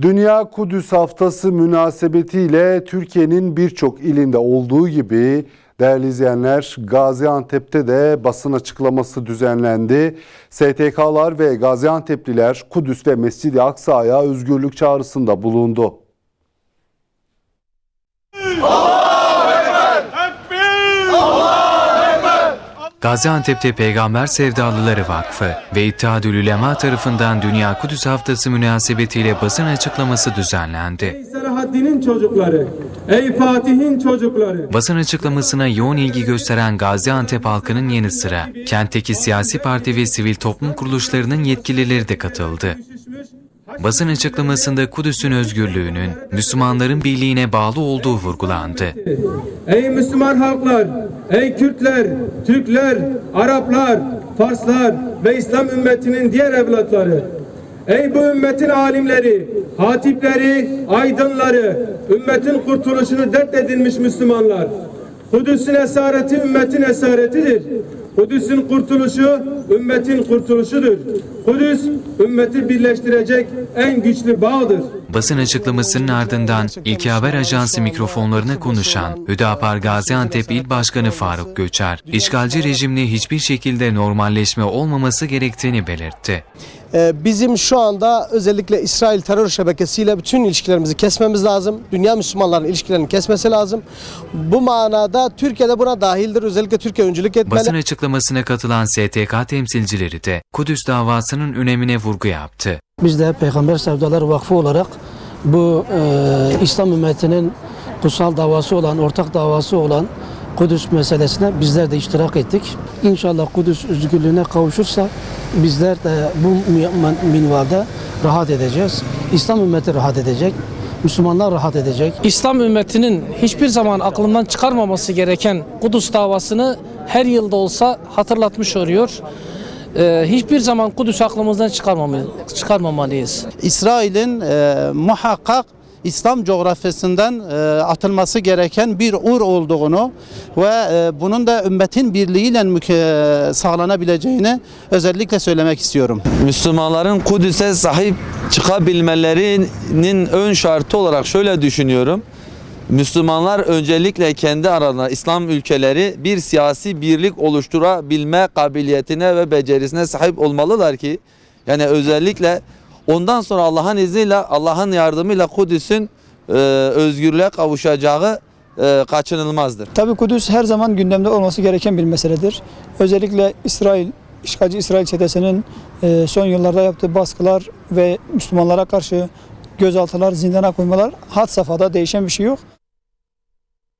Dünya Kudüs Haftası münasebetiyle Türkiye'nin birçok ilinde olduğu gibi değerli izleyenler Gaziantep'te de basın açıklaması düzenlendi. STK'lar ve Gaziantep'liler Kudüs ve Mescid-i Aksa'ya özgürlük çağrısında bulundu. Gaziantep'te Peygamber Sevdalıları Vakfı ve İttihadül Ulema tarafından Dünya Kudüs Haftası münasebetiyle basın açıklaması düzenlendi. Ey Selahaddin'in çocukları, ey Fatih'in çocukları. Basın açıklamasına yoğun ilgi gösteren Gaziantep halkının yanı sıra kentteki siyasi parti ve sivil toplum kuruluşlarının yetkilileri de katıldı. Basın açıklamasında Kudüs'ün özgürlüğünün Müslümanların birliğine bağlı olduğu vurgulandı. Ey Müslüman halklar, ey Kürtler, Türkler, Araplar, Farslar ve İslam ümmetinin diğer evlatları. Ey bu ümmetin alimleri, hatipleri, aydınları, ümmetin kurtuluşunu dert edilmiş Müslümanlar. Kudüs'ün esareti ümmetin esaretidir. Kudüs'ün kurtuluşu ümmetin kurtuluşudur. Kudüs ümmeti birleştirecek en güçlü bağdır. Basın açıklamasının ardından İlki Haber Ajansı mikrofonlarına konuşan Hüdapar Gaziantep İl Başkanı Faruk Göçer, işgalci rejimle hiçbir şekilde normalleşme olmaması gerektiğini belirtti. Ee, Bizim şu anda özellikle İsrail terör şebekesiyle bütün ilişkilerimizi kesmemiz lazım. Dünya Müslümanların ilişkilerini kesmesi lazım. Bu manada Türkiye'de buna dahildir. Özellikle Türkiye öncülük etmeli. Basın açıklamasına katılan STK temsilcileri de Kudüs davasının önemine vurgu yaptı. Biz de Peygamber Sevdaları Vakfı olarak bu e, İslam ümmetinin kutsal davası olan, ortak davası olan Kudüs meselesine bizler de iştirak ettik. İnşallah Kudüs özgürlüğüne kavuşursa bizler de bu mi- minvalde rahat edeceğiz. İslam ümmeti rahat edecek. Müslümanlar rahat edecek. İslam ümmetinin hiçbir zaman aklından çıkarmaması gereken Kudüs davasını her yılda olsa hatırlatmış oluyor. Ee, hiçbir zaman Kudüs aklımızdan çıkarmamalıyız. İsrail'in e, muhakkak İslam coğrafyasından e, atılması gereken bir ur olduğunu ve e, bunun da ümmetin birliğiyle müke- sağlanabileceğini özellikle söylemek istiyorum. Müslümanların Kudüs'e sahip çıkabilmelerinin ön şartı olarak şöyle düşünüyorum. Müslümanlar öncelikle kendi aralarında İslam ülkeleri bir siyasi birlik oluşturabilme kabiliyetine ve becerisine sahip olmalılar ki yani özellikle ondan sonra Allah'ın izniyle Allah'ın yardımıyla Kudüs'ün e, özgürlüğe kavuşacağı e, kaçınılmazdır. Tabii Kudüs her zaman gündemde olması gereken bir meseledir. Özellikle İsrail, işgalci İsrail çetesinin e, son yıllarda yaptığı baskılar ve Müslümanlara karşı gözaltılar, zindana koymalar had safhada değişen bir şey yok.